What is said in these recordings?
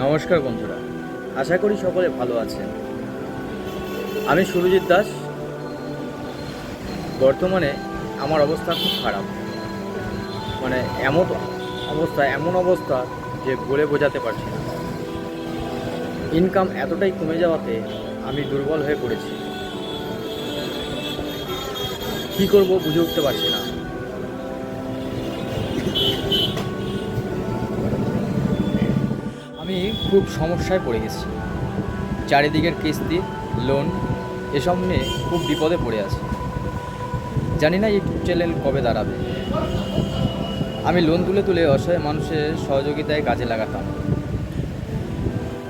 নমস্কার বন্ধুরা, আশা করি সকলে ভালো আছেন। আমি সুরজিৎ দাস। বর্তমানে আমার অবস্থা খুব খারাপ। মানে এমন অবস্থা এমন অবস্থা যে বলে বোঝাতে পারছি না। ইনকাম এতটাই কমে যাওয়াতে আমি দুর্বল হয়ে পড়েছি। কি করব বুঝে উঠতে পারছি না। খুব সমস্যায় পড়ে গেছি। চারিদিকের কিস্তি লোন এসব নিয়ে খুব বিপদে পড়ে আছি। জানি না ইউটিউব চ্যানেল কবে দাঁড়াবে। আমি লোন তুলে তুলে অসহায় মানুষের সহযোগিতায় কাজে লাগাতাম।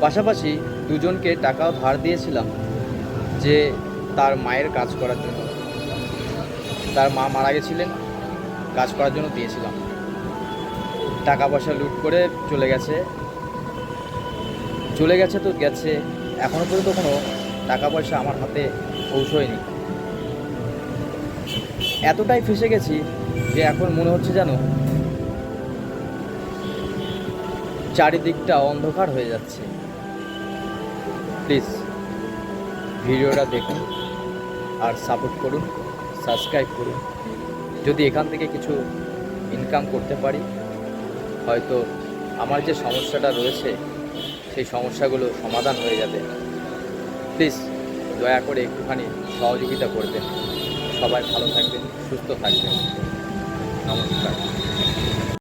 পাশাপাশি দুজনকে টাকাও ধার দিয়েছিলাম যে তার মায়ের কাজ করার জন্য। তার মা মারা গেছিলেন, কাজ করার জন্য দিয়েছিলাম। টাকা পয়সা লুট করে চলে গেছে চলে গেছে তো, গেছে। এখনও পর্যন্ত কোনো টাকা পয়সা আমার হাতে পৌঁছয়নি। এতটাই ফেসে গেছি যে এখন মনে হচ্ছে যেন চারিদিকটা অন্ধকার হয়ে যাচ্ছে। প্লিজ, ভিডিওটা দেখুন আর সাপোর্ট করুন, সাবস্ক্রাইব করুন। যদি এখান থেকে কিছু ইনকাম করতে পারি, হয়তো আমার যে সমস্যাটা রয়েছে সেই সমস্যাগুলো সমাধান হয়ে যাবে। প্লিজ, দয়া করে একটুখানি সহযোগিতা করবেন। সবাই ভালো থাকবেন, সুস্থ থাকবেন। নমস্কার।